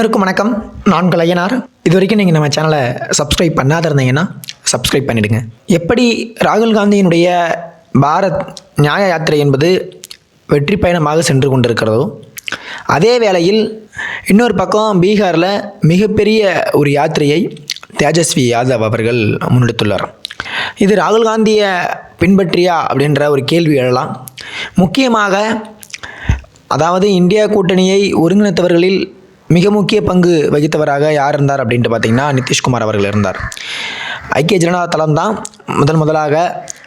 அனைவருக்கும் வணக்கம். நான் கலையனார் இது வரைக்கும் நீங்கள் நம்ம சேனலை சப்ஸ்கிரைப் பண்ணாத இருந்தீங்கன்னா சப்ஸ்கிரைப் பண்ணிடுங்க. எப்படி ராகுல் காந்தியினுடைய பாரத் நியாய யாத்திரை என்பது வெற்றி பயணமாக சென்று கொண்டிருக்கிறதோ அதே வேளையில் இன்னொரு பக்கம் பீகாரில் மிகப்பெரிய ஒரு யாத்திரையை தேஜஸ்வி யாதவ் அவர்கள் முன்னெடுத்துள்ளார். இது ராகுல் காந்தியை பின்பற்றியா அப்படின்ற ஒரு கேள்வி எழலாம். முக்கியமாக அதாவது இந்தியா கூட்டணியை ஒருங்கிணைத்தவர்களில் மிக முக்கிய பங்கு வகித்தவராக யார் இருந்தார் அப்படின்ட்டு பார்த்தீங்கன்னா நிதிஷ்குமார் அவர்கள் இருந்தார். ஐக்கிய ஜனதா தளம் தான் முதல் முதலாக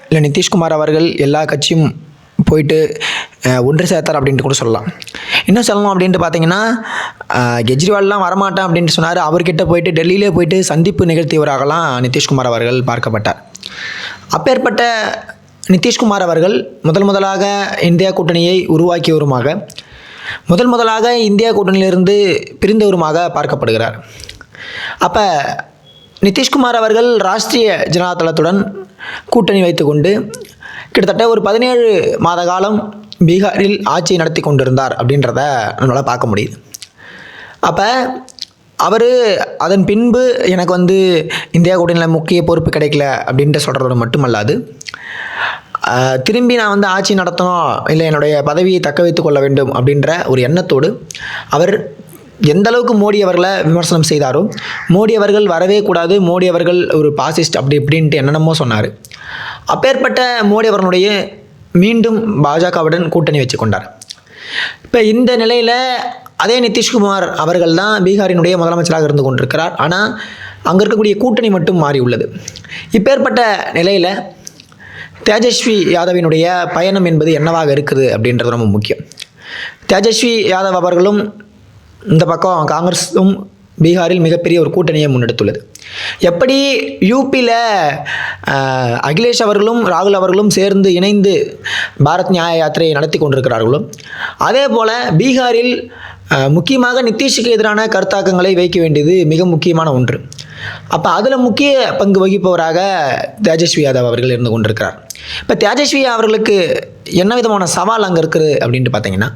இல்லை நிதிஷ்குமார் அவர்கள் எல்லா கட்சியும் போயிட்டு ஒன்று சேர்த்தார் அப்படின்ட்டு கூட சொல்லலாம். இன்னும் சொல்லணும் அப்படின்ட்டு பார்த்தீங்கன்னா கெஜ்ரிவால்லாம் வரமாட்டேன் அப்படின்ட்டு சொன்னார். அவர்கிட்ட போயிட்டு டெல்லியிலே போயிட்டு சந்திப்பு நிகழ்த்தியவராகலாம் நிதிஷ்குமார் அவர்கள் பார்க்கப்பட்டார். அப்பேற்பட்ட நிதிஷ்குமார் அவர்கள் முதல் முதலாக இந்தியா கூட்டணியை உருவாக்கியவருமாக முதல் முதலாக இந்தியா கூட்டணியிலிருந்து பிரிந்தவருமாக பார்க்கப்படுகிறார். அப்போ நிதிஷ்குமார் அவர்கள் ராஷ்ட்ரிய ஜனதாதளத்துடன் கூட்டணி வைத்துக்கொண்டு கிட்டத்தட்ட ஒரு பதினேழு மாத காலம் பீகாரில் ஆட்சி நடத்தி கொண்டிருந்தார் அப்படின்றத நம்மளால் பார்க்க முடியுது. அப்போ அவர் அதன் பின்பு எனக்கு வந்து இந்தியா கூட்டணியில் முக்கிய பொறுப்பு கிடைக்கல அப்படின்ட்டு சொல்கிறதோடு மட்டுமல்லாது திரும்பி நான் வந்து ஆட்சி நடத்தணும் இல்லை என்னுடைய பதவியை தக்க வைத்துக் கொள்ள வேண்டும் அப்படின்ற ஒரு எண்ணத்தோடு அவர் எந்த அளவுக்கு மோடி அவர்களை விமர்சனம் செய்தாரோ மோடி அவர்கள் வரவே கூடாது மோடி அவர்கள் ஒரு பாசிஸ்ட் அப்படி இப்படின்ட்டு என்னென்னமோ சொன்னார். அப்பேற்பட்ட மோடி அவர்களுடைய மீண்டும் பாஜகவுடன் கூட்டணி வச்சு கொண்டார். இப்போ இந்த நிலையில் அதே நிதிஷ்குமார் அவர்கள் தான் பீகாரினுடைய முதலமைச்சராக இருந்து கொண்டிருக்கிறார். ஆனால் அங்கே இருக்கக்கூடிய கூட்டணி மட்டும் மாறி உள்ளது இப்பேற்பட்ட நிலையில் தேஜஸ்வி யாதவினுடைய பயணம் என்பது என்னவாக இருக்குது அப்படின்றது ரொம்ப முக்கியம். தேஜஸ்வி யாதவ் அவர்களும் இந்த பக்கம் காங்கிரஸும் பீகாரில் மிகப்பெரிய ஒரு கூட்டணியை முன்னெடுத்துள்ளது. எப்படி யூபியில் அகிலேஷ் அவர்களும் ராகுல் அவர்களும் சேர்ந்து இணைந்து பாரத் நியாய யாத்திரையை நடத்தி கொண்டிருக்கிறார்களோ அதே போல் பீகாரில் முக்கியமாக நிதிஷுக்கு எதிரான கருத்தாக்கங்களை வைக்க வேண்டியது மிக முக்கியமான ஒன்று. அப்போ அதில் முக்கிய பங்கு வகிப்பவராக தேஜஸ்வி யாதவ் அவர்கள் இருந்து கொண்டிருக்கிறார். இப்போ தேஜஸ்வி அவர்களுக்கு என்ன விதமான சவால் அங்கே இருக்குது அப்படின்ட்டு பார்த்தீங்கன்னா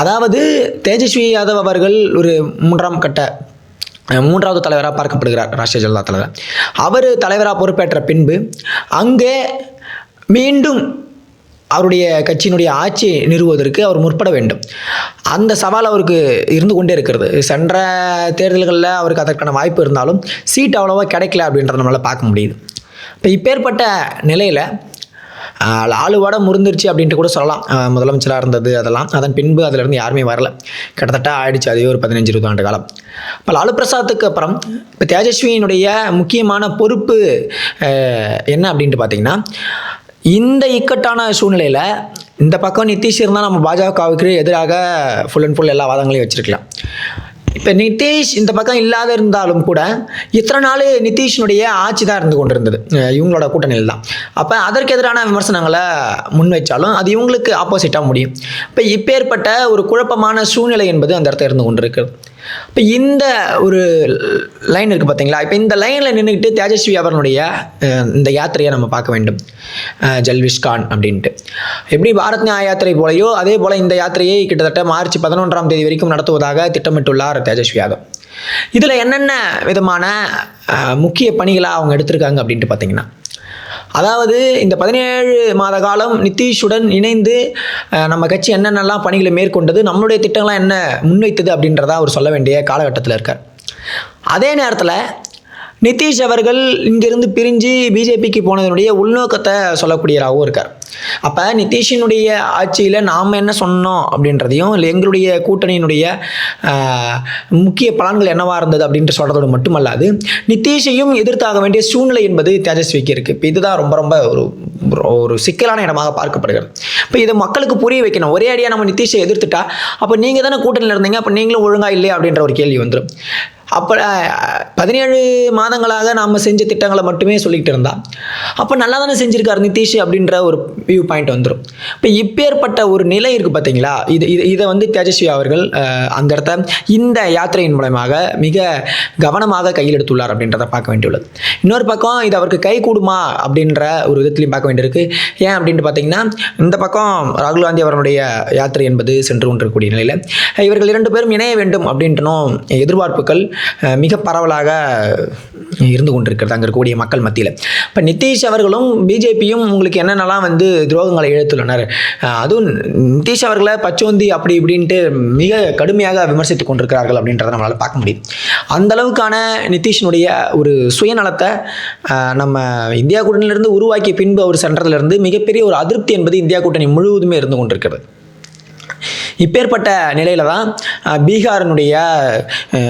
அதாவது தேஜஸ்வி யாதவ் அவர்கள் ஒரு மூன்றாம் கட்ட மூன்றாவது தலைவராக பார்க்கப்படுகிறார் ராஷ்டிரிய ஜனதா தலைவர். அவர் தலைவராக பொறுப்பேற்ற பின்பு அங்கே மீண்டும் அவருடைய கட்சியினுடைய ஆட்சியை நிறுவுவதற்கு அவர் முற்பட வேண்டும். அந்த சவால் அவருக்கு இருந்து கொண்டே இருக்கிறது. சென்ற தேர்தல்களில் அவருக்கு அதற்கான வாய்ப்பு இருந்தாலும் சீட் அவ்வளோவா கிடைக்கல அப்படின்றத நம்மளால் பார்க்க முடியுது. இப்போ இப்பேற்பட்ட நிலையில் ஆளுவாட முறிந்துருச்சு அப்படின்ட்டு கூட சொல்லலாம். முதலமைச்சராக இருந்தது அதெல்லாம். அதன் பின்பு அதிலிருந்து யாருமே வரல. கிட்டத்தட்ட ஆயிடுச்சு அதே ஒரு பதினஞ்சு இருபது ஆண்டு காலம். இப்போ லாலு பிரசாத்துக்கு அப்புறம் இப்போ தேஜஸ்வியினுடைய முக்கியமான பொறுப்பு என்ன அப்படின்ட்டு பார்த்தீங்கன்னா இந்த இக்கட்டான சூழ்நிலையில் இந்த பக்கம் நிதிஷ் இருந்தால் நம்ம பாஜகவுக்கு எதிராக ஃபுல் அண்ட் ஃபுல் எல்லா வாதங்களையும் வச்சிருக்கலாம். இப்போ நிதிஷ் இந்த பக்கம் இல்லாத இருந்தாலும் கூட இத்தனை நாள் நிதிஷினுடைய ஆட்சி தான் இருந்து கொண்டிருந்தது. இவங்களோட கூட்டணியில் தான். அப்போ அதற்கு எதிரான விமர்சனங்களை முன் வச்சாலும் அது இவங்களுக்கு ஆப்போசிட்டாக முடியும். இப்போ இப்பேற்பட்ட ஒரு குழப்பமான சூழ்நிலை என்பது அந்த இடத்துல இருந்து கொண்டிருக்கிறது இப்போ இந்த ஒரு லைன் இருக்குது பார்த்தீங்களா இப்போ இந்த லைனில் நின்றுக்கிட்டு தேஜஸ்வி அவர்களுடைய இந்த யாத்திரையை நம்ம பார்க்க வேண்டும். ஜல்விஷ்கான் அப்படின்ட்டு. எப்படி பாரத் நியாய யாத்திரை போலையோ அதே போல் இந்த யாத்திரையை கிட்டத்தட்ட மார்ச் பதினொன்றாம் தேதி வரைக்கும் நடத்துவதாக திட்டமிட்டுள்ளார் தேஜஸ்வி யாதவ். இதில் என்னென்ன விதமான முக்கிய பணிகளாக அவங்க எடுத்திருக்காங்க அப்படின்ட்டு பார்த்தீங்கன்னா அதாவது இந்த பதினேழு மாத காலம் நிதிஷுடன் இணைந்து நம்ம கட்சி என்னென்னலாம் பணிகளை மேற்கொண்டது நம்மளுடைய திட்டங்கள்லாம் என்ன முன்வைத்தது அப்படின்றத அவர் சொல்ல வேண்டிய காலகட்டத்தில் இருக்கார். அதே நேரத்தில் நிதிஷ் அவர்கள் இங்கிருந்து பிரிஞ்சு பிஜேபிக்கு போனதனுடைய உள்நோக்கத்தை சொல்லக்கூடியவராகவும் இருக்கார். அப்போ நிதிஷினுடைய ஆட்சியில் நாம் என்ன சொன்னோம் அப்படின்றதையும் இல்லை எங்களுடைய கூட்டணியினுடைய முக்கிய பலன்கள் என்னவாக இருந்தது அப்படின்ட்டு சொல்கிறதோடு மட்டுமல்லாது நிதிஷையும் எதிர்த்தாக வேண்டிய சூழ்நிலை என்பது தேஜஸ்விக்கு இருக்குது இப்போ இதுதான் ரொம்ப ரொம்ப ஒரு ஒரு சிக்கலான இடமாக பார்க்கப்படுகிறது. இப்போ இதை மக்களுக்கு புரிய வைக்கணும். ஒரே அடியாக நம்ம நிதிஷை எதிர்த்துட்டா அப்போ நீங்கள் தானே கூட்டணியில் இருந்தீங்க அப்போ நீங்களும் ஒழுங்காக இல்லையா அப்படின்ற ஒரு கேள்வி வந்துடும் அப்போ பதினேழு மாதங்களாக நாம் செஞ்ச திட்டங்களை மட்டுமே சொல்லிக்கிட்டு இருந்தா. அப்போ நல்லா தானே செஞ்சுருக்கார் நிதிஷ் அப்படின்ற ஒரு வியூ பாயிண்ட் வந்துடும் இப்போ இப்பேற்பட்ட ஒரு நிலை இருக்குது பார்த்தீங்களா இது இது இதை வந்து தேஜஸ்வி அவர்கள் அந்த இடத்த இந்த யாத்திரையின் மூலமாக மிக கவனமாக கையில் எடுத்துள்ளார் அப்படின்றத பார்க்க வேண்டியுள்ளது. இன்னொரு பக்கம் இது அவருக்கு கை கூடுமா அப்படின்ற ஒரு விதத்துலையும் பார்க்க வேண்டியிருக்கு. ஏன் அப்படின்ட்டு பார்த்தீங்கன்னா இந்த பக்கம் ராகுல் காந்தி அவர்களுடைய யாத்திரை என்பது சென்று கொண்டிருக்கக்கூடிய நிலையில் இவர்கள் இரண்டு பேரும் இணைய வேண்டும் அப்படின்றனும் எதிர்பார்ப்புகள் மிக பரவலாக இருந்து கொண்டிருக்கிறது அங்கே இருக்கக்கூடிய மக்கள் மத்தியில். இப்போ நிதிஷ் அவர்களும் பிஜேபியும் உங்களுக்கு என்னென்னலாம் வந்து துரோகங்களை இழுத்துள்ளனர் அதுவும் நிதிஷ் அவர்களை பச்சோந்தி அப்படி இப்படின்ட்டு மிக கடுமையாக விமர்சித்து கொண்டிருக்கிறார்கள் அப்படின்றத நம்மளால் பார்க்க முடியும் அந்த அளவுக்கான நிதிஷினுடைய ஒரு சுயநலத்தை நம்ம இந்தியா கூட்டணியிலிருந்து உருவாக்கிய பின்பு அவர் சென்றதிலிருந்து மிகப்பெரிய ஒரு அதிருப்தி என்பது இந்தியா கூட்டணி முழுவதுமே இருந்து கொண்டிருக்கிறது. இப்பேற்பட்ட நிலையில தான் பீகாரினுடைய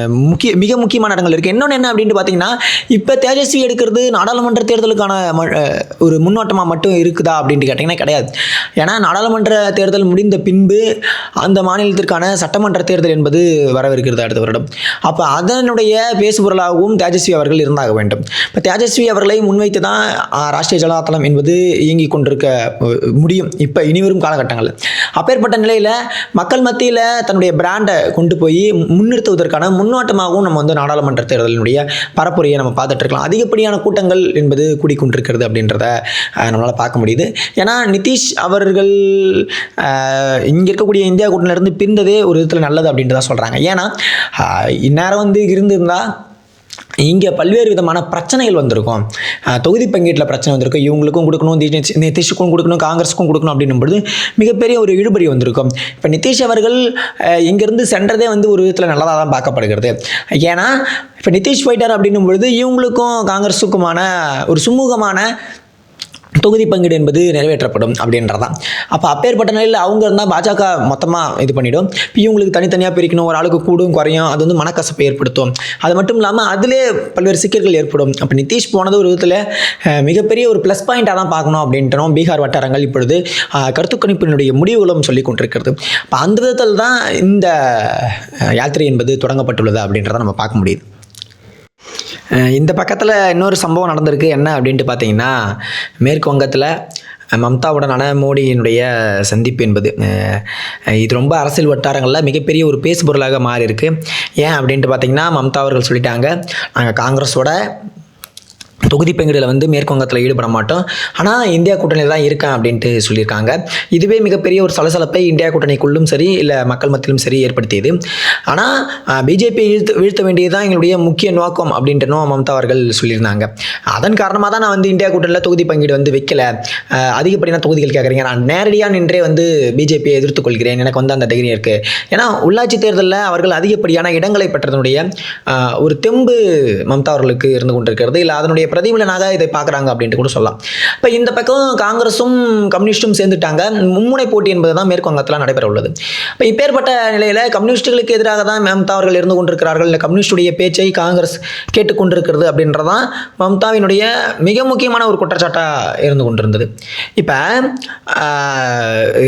முக்கிய மிக முக்கியமான இடங்கள் இருக்குது இன்னொன்று என்ன அப்படின்ட்டு பார்த்தீங்கன்னா இப்போ தேஜஸ்வி எடுக்கிறது நாடாளுமன்ற தேர்தலுக்கான ம- ஒரு முன்னோட்டமாக மட்டும் இருக்குதா அப்படின்ட்டு கேட்டிங்கன்னா கிடையாது. ஏன்னா நாடாளுமன்ற தேர்தல் முடிந்த பின்பு அந்த மாநிலத்திற்கான சட்டமன்ற தேர்தல் என்பது வரவிருக்கிறது அடுத்த வருடம். அப்போ அதனுடைய பேசுபொருளாகவும் தேஜஸ்வி அவர்கள் இருந்தாக வேண்டும். இப்போ தேஜஸ்வி அவர்களை முன்வைத்து தான் ராஷ்டிரிய ஜனதாதளம் என்பது இயங்கி கொண்டிருக்க முடியும். இப்போ இனிவரும் காலகட்டங்களில். அப்பேற்பட்ட நிலையில் மக்கள் மத்தியில் தன்னுடைய பிராண்டை கொண்டு போய் முன்னிறுத்துவதற்கான முன்னோட்டமாகவும் நம்ம வந்து நாடாளுமன்ற தேர்தலினுடைய பரப்புரையை நம்ம பார்த்துட்டு இருக்கலாம். அதிகப்படியான கூட்டங்கள் என்பது கூடிக்கொண்டிருக்கிறது அப்படின்றத நம்மளால் பார்க்க முடியுது. ஏன்னா நிதிஷ் அவர்கள் இங்கே இருக்கக்கூடிய இந்தியா கூட்டணியிலிருந்து பிரிந்ததே ஒரு விதத்தில் நல்லது அப்படின்ட்டு தான் சொல்கிறாங்க ஏன்னா இந்நேரம் வந்து இருந்திருந்தால் இங்கே பல்வேறு விதமான பிரச்சனைகள் வந்திருக்கும். தொகுதி பங்கீட்டில் பிரச்சனை வந்திருக்கும் இவங்களுக்கும் கொடுக்கணும் நிதிஷுக்கும் கொடுக்கணும் காங்கிரஸுக்கும் கொடுக்கணும் அப்படின்னும் பொழுது மிகப்பெரிய ஒரு இழுபறி வந்திருக்கும். இப்போ நிதிஷ் அவர்கள் இங்கேருந்து சென்றதே வந்து ஒரு விதத்தில் நல்லதாக தான் பார்க்கப்படுகிறது. ஏன்னா இப்போ நிதிஷ் போயிட்டார் அப்படின்னும் பொழுது இவங்களுக்கும் காங்கிரஸுக்குமான ஒரு சுமூகமான தொகுதி பங்கீடு என்பது நிறைவேற்றப்படும் அப்படின்றதான். அப்போ அப்பேற்பட்ட நிலையில் அவங்க இருந்தால் பாஜக மொத்தமாக இது பண்ணிடும். இப்போ இவங்களுக்கு தனித்தனியாக பிரிக்கணும் ஒரு ஆளுக்கு கூடும் குறையும் அது வந்து மனக்கசப்பை ஏற்படுத்தும். அது மட்டும் இல்லாமல் அதிலே பல்வேறு சிக்கல்கள் ஏற்படும். அப்போ நிதிஷ் போனது ஒரு விதத்தில் மிகப்பெரிய ஒரு ப்ளஸ் பாயிண்ட்டாக தான் பார்க்கணும் அப்படின்றோம் பீகார் வட்டாரங்கள் இப்பொழுது. கருத்து கணிப்பினுடைய முடிவுகளும் சொல்லி கொண்டிருக்கிறது. அப்போ அந்த விதத்தில் தான் இந்த யாத்திரை என்பது தொடங்கப்பட்டுள்ளது அப்படின்றத நம்ம பார்க்க முடியுது. இந்த பக்கத்தில் இன்னொரு சம்பவம் நடந்திருக்கு. என்ன அப்படின்ட்டு பார்த்தீங்கன்னா மேற்கு வங்கத்தில் மம்தாவுடனான மோடியினுடைய சந்திப்பு என்பது. இது ரொம்ப அரசியல் வட்டாரங்களில் மிகப்பெரிய ஒரு பேசுபொருளாக மாறி இருக்கு ஏன் அப்படின்ட்டு பார்த்தீங்கன்னா மம்தா அவர்கள் சொல்லிட்டாங்க நாங்கள் காங்கிரஸோட தொகுதி பங்கீடுல வந்து மேற்கு வங்கத்தில் ஈடுபட மாட்டோம். ஆனால் இந்தியா கூட்டணியில் தான் இருக்கேன் அப்படின்ட்டு சொல்லியிருக்காங்க. இதுவே மிகப்பெரிய ஒரு சலசலப்பை இந்தியா கூட்டணிக்குள்ளும் சரி இல்லை மக்கள் மத்தியிலும் சரி ஏற்படுத்தியது. ஆனால் பிஜேபி வீழ்த்த வீழ்த்த வேண்டியது தான் எங்களுடைய முக்கிய நோக்கம் அப்படின்ட்டுனும் மம்தா அவர்கள் சொல்லியிருந்தாங்க. அதன் காரணமாக தான் நான் வந்து இந்தியா கூட்டணியில் தொகுதி பங்கீடு வந்து வைக்கல. அதிகப்படியான தொகுதிகள் கேட்குறீங்க. நான் நேரடியாக நின்றே வந்து பிஜேபியை எதிர்த்து கொள்கிறேன். எனக்கு வந்து அந்த தைரியம் இருக்குது ஏன்னா உள்ளாட்சி தேர்தலில் அவர்கள் அதிகப்படியான இடங்களை பெற்றதனுடைய ஒரு தெம்பு மம்தா அவர்களுக்கு இருந்து கொண்டிருக்கிறது. இல்லை அதனுடைய பிரதிபலனாக இதை பார்க்குறாங்க அப்படின்ட்டு கூட சொல்லலாம். இப்போ இந்த பக்கம் காங்கிரஸும் கம்யூனிஸ்டும் சேர்ந்துட்டாங்க. மும்முனை போட்டி என்பது தான் மேற்கு வங்கத்தில் நடைபெற உள்ளது. இப்போ இப்பேற்பட்ட நிலையில் கம்யூனிஸ்டுகளுக்கு எதிராக தான் மம்தா அவர்கள் இருந்து கொண்டிருக்கிறார்கள். இல்லை கம்யூனிஸ்டுடைய பேச்சை காங்கிரஸ் கேட்டுக்கொண்டிருக்கிறது அப்படின்றதான் மம்தாவினுடைய மிக முக்கியமான ஒரு குற்றச்சாட்டாக இருந்து கொண்டிருந்தது. இப்போ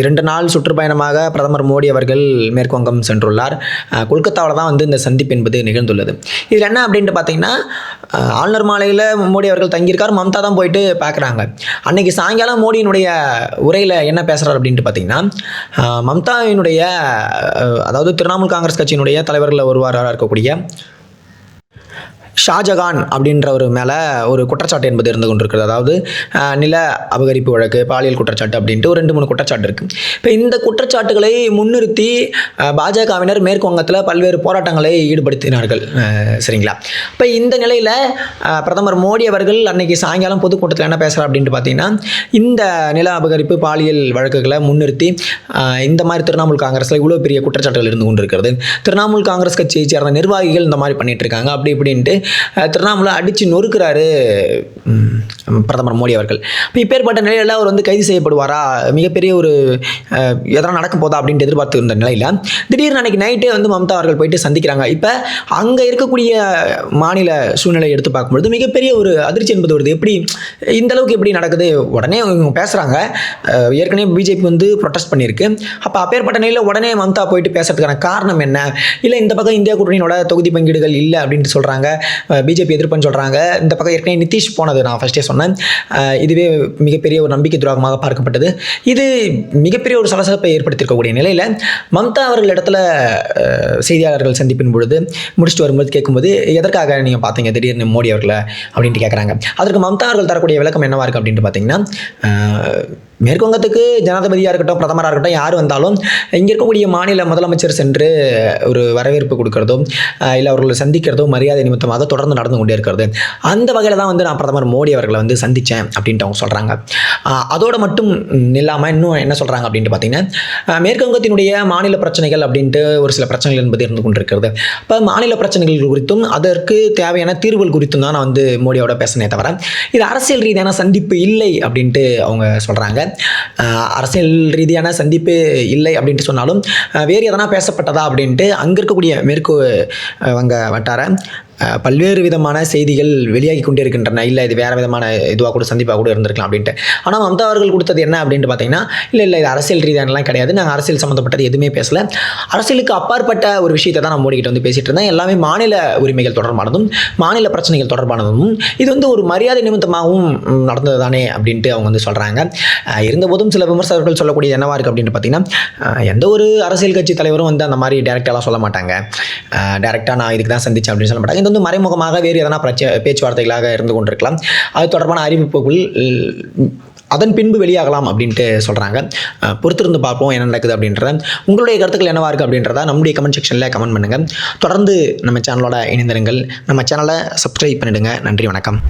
இரண்டு நாள் சுற்றுப்பயணமாக பிரதமர் மோடி அவர்கள் மேற்கு வங்கம் சென்றுள்ளார். கொல்கத்தாவில் தான் வந்து இந்த சந்திப்பு என்பது நிகழ்ந்துள்ளது. இதில் என்ன அப்படின்ட்டு பார்த்தீங்கன்னா ஆளுநர் மாலையில் மோடி அவர்கள் தங்கியிருக்கார் மம்தா தான் போயிட்டு பார்க்குறாங்க. அன்னைக்கு சாயங்காலம் மோடியினுடைய உரையில் என்ன பேசுகிறார் அப்படின்ட்டு பார்த்தீங்கன்னா மம்தாவினுடைய அதாவது திரிணாமுல் காங்கிரஸ் கட்சியினுடைய தலைவர்களில் ஒருவராக இருக்கக்கூடிய ஷாஜகான் அப்படின்றவர் மேலே ஒரு குற்றச்சாட்டு என்பது இருந்து கொண்டிருக்கிறது. அதாவது நில அபகரிப்பு வழக்கு பாலியல் குற்றச்சாட்டு அப்படின்ட்டு ஒரு ரெண்டு மூணு குற்றச்சாட்டு இருக்குது இப்போ இந்த குற்றச்சாட்டுகளை முன்னிறுத்தி பாஜகவினர் மேற்கு வங்கத்தில் பல்வேறு போராட்டங்களை ஈடுபடுத்தினார்கள். சரிங்களா? இப்போ இந்த நிலையில் பிரதமர் மோடி அவர்கள் அன்னைக்கு சாயங்காலம் பொதுக்கூட்டத்தில் என்ன பேசுகிறார் அப்படின்ட்டு பார்த்தீங்கன்னா இந்த நில அபகரிப்பு பாலியல் வழக்குகளை முன்னிறுத்தி இந்த மாதிரி திரிணாமுல் காங்கிரஸில் இவ்வளோ பெரிய குற்றச்சாட்டுகள் இருந்து கொண்டிருக்கிறது. திரிணாமுல் காங்கிரஸ் கட்சியை சேர்ந்த நிர்வாகிகள் இந்த மாதிரி பண்ணிட்டு இருக்காங்க. அப்படி இப்படின்ட்டு திருவண்ணாமலை அடித்து நொறுக்கிறாரு பிரதமர் மோடி அவர்கள். இப்போ இப்பேற்பட்ட நிலையில் அவர் வந்து கைது செய்யப்படுவாரா? மிகப்பெரிய ஒரு எதனால் எதனா நடக்க போதா அப்படின்ட்டு எதிர்பார்த்து இருந்த நிலையில் திடீர்னு அன்னைக்கு நைட்டே வந்து மம்தா அவர்கள் போயிட்டு சந்திக்கிறாங்க. இப்போ அங்கே இருக்கக்கூடிய மாநில சூழ்நிலை எடுத்து பார்க்கும்பொழுது மிகப்பெரிய ஒரு அதிர்ச்சி என்பது வருது. எப்படி இந்த அளவுக்கு எப்படி நடக்குது? உடனே இவங்க பேசுகிறாங்க ஏற்கனவே பிஜேபி வந்து ப்ரொட்டஸ்ட் பண்ணியிருக்கு. அப்போ அப்பேற்பட்ட நிலையில் உடனே மம்தா போயிட்டு பேசுறதுக்கான காரணம் என்ன? இல்லை இந்த பக்கம் இந்தியா கூட்டணியோட தொகுதி பங்கீடுகள் இல்லை அப்படின்ட்டு சொல்கிறாங்க பிஜேபி எதிர்ப்புன்னு சொல்கிறாங்க இந்த பக்கம் ஏற்கனவே நிதிஷ் போனது நான் ஃபஸ்ட்டே சொன்னேன். இதுவே மிகப்பெரிய ஒரு நம்பிக்கை துரோகமாக பார்க்கப்பட்டது. இது மிகப்பெரிய ஒரு சலசலப்பை ஏற்படுத்தியிருக்கக்கூடிய நிலையில் மம்தா அவர்கள் இடத்துல செய்தியாளர்கள் சந்திப்பின் பொழுது முடிச்சுட்டு வரும்போது கேட்கும்போது எதற்காக நீங்கள் பார்த்தீங்க? திடீர்னு மோடி அவர்களை? அப்படின்ட்டு கேட்குறாங்க அதற்கு மம்தா அவர்கள் தரக்கூடிய விளக்கம் என்னவாக இருக்குது அப்படின்ட்டு பார்த்தீங்கன்னா மேற்குவங்கத்துக்கு ஜனாதிபதியாக இருக்கட்டும் பிரதமராக இருக்கட்டும் யார் வந்தாலும் இங்கே இருக்கக்கூடிய மாநில முதலமைச்சர் சென்று ஒரு வரவேற்பு கொடுக்கறதோ இல்லை அவர்களை சந்திக்கிறதோ மரியாதை நிமித்தமாக தொடர்ந்து நடந்து கொண்டே இருக்கிறது. அந்த வகையில் தான் வந்து நான் பிரதமர் மோடி அவர்களை வந்து சந்தித்தேன் அப்படின்ட்டு அவங்க சொல்கிறாங்க அதோடு மட்டும் இல்லாமல் இன்னும் என்ன சொல்கிறாங்க அப்படின்ட்டு பார்த்தீங்கன்னா மேற்குவங்கத்தினுடைய மாநில பிரச்சனைகள் அப்படின்ட்டு ஒரு சில பிரச்சனைகள் என்பது இருந்து கொண்டிருக்கிறது. இப்போ மாநில பிரச்சனைகள் குறித்தும் அதற்கு தேவையான தீர்வுகள் குறித்தும் தான் நான் வந்து மோடியோட பேசினே தவிர இது அரசியல் ரீதியான சந்திப்பு இல்லை அப்படின்ட்டு அவங்க சொல்கிறாங்க அரசியல் ரீதியான சந்திப்பு இல்லை அப்படின்ட்டு சொன்னாலும் வேறு எதனா பேசப்பட்டதா அப்படின்ட்டு அங்கே இருக்கக்கூடிய மேற்கு வங்க வட்டார பல்வேறு விதமான செய்திகள் வெளியாகி கொண்டே இருக்கின்றன இல்லை இது வேறு விதமான இதுவாக கூட சந்திப்பாக கூட இருந்திருக்கலாம் அப்படின்ட்டு. ஆனால் மம்தா அவர்கள் கொடுத்தது என்ன அப்படின்ட்டு பார்த்தீங்கன்னா இல்லை இல்லை இது அரசியல் ரீதியானலாம் கிடையாது. நாங்கள் அரசியல் சம்மந்தப்பட்டது எதுவுமே பேசலை. அரசியலுக்கு அப்பாற்பட்ட ஒரு விஷயத்தை தான் நான் மோடிக்கிட்ட வந்து பேசிகிட்டு இருந்தேன். எல்லாமே மாநில உரிமைகள் தொடர்பானதும் மாநில பிரச்சனைகள் தொடர்பானதும் இது வந்து ஒரு மரியாதை நிமித்தமாகவும் நடந்தது தானே அப்படின்ட்டு அவங்க வந்து சொல்கிறாங்க இருந்தபோதும் சில விமர்சகர்கள் சொல்லக்கூடிய என்னவாக இருக்குது அப்படின்ட்டு பார்த்தீங்கன்னா எந்த ஒரு அரசியல் கட்சி தலைவரும் வந்து அந்த மாதிரி டேரெக்டாலாம் சொல்ல மாட்டாங்க. டேரெக்டாக நான் இதுக்கு தான் சந்திச்சேன் அப்படின்னு சொல்ல மாட்டாங்க. இது வந்து மறைமுகமாக வேறு எதனா பிரச்ச பேச்சுவார்த்தைகளாக இருந்து கொண்டிருக்கலாம். அது தொடர்பான அறிவிப்புகள் அதன் பின்பு வெளியாகலாம் அப்படின்ட்டு சொல்கிறாங்க பொறுத்திருந்து பார்ப்போம் என்ன நடக்குது அப்படின்றத. உங்களுடைய கருத்துக்கள் என்னவா இருக்குது அப்படின்றத நம்முடைய கமெண்ட் செக்ஷனில் கமெண்ட் பண்ணுங்கள் தொடர்ந்து நம்ம சேனலோட இணைந்திருங்கள். நம்ம சேனலை சப்ஸ்கிரைப் பண்ணிடுங்க. நன்றி வணக்கம்.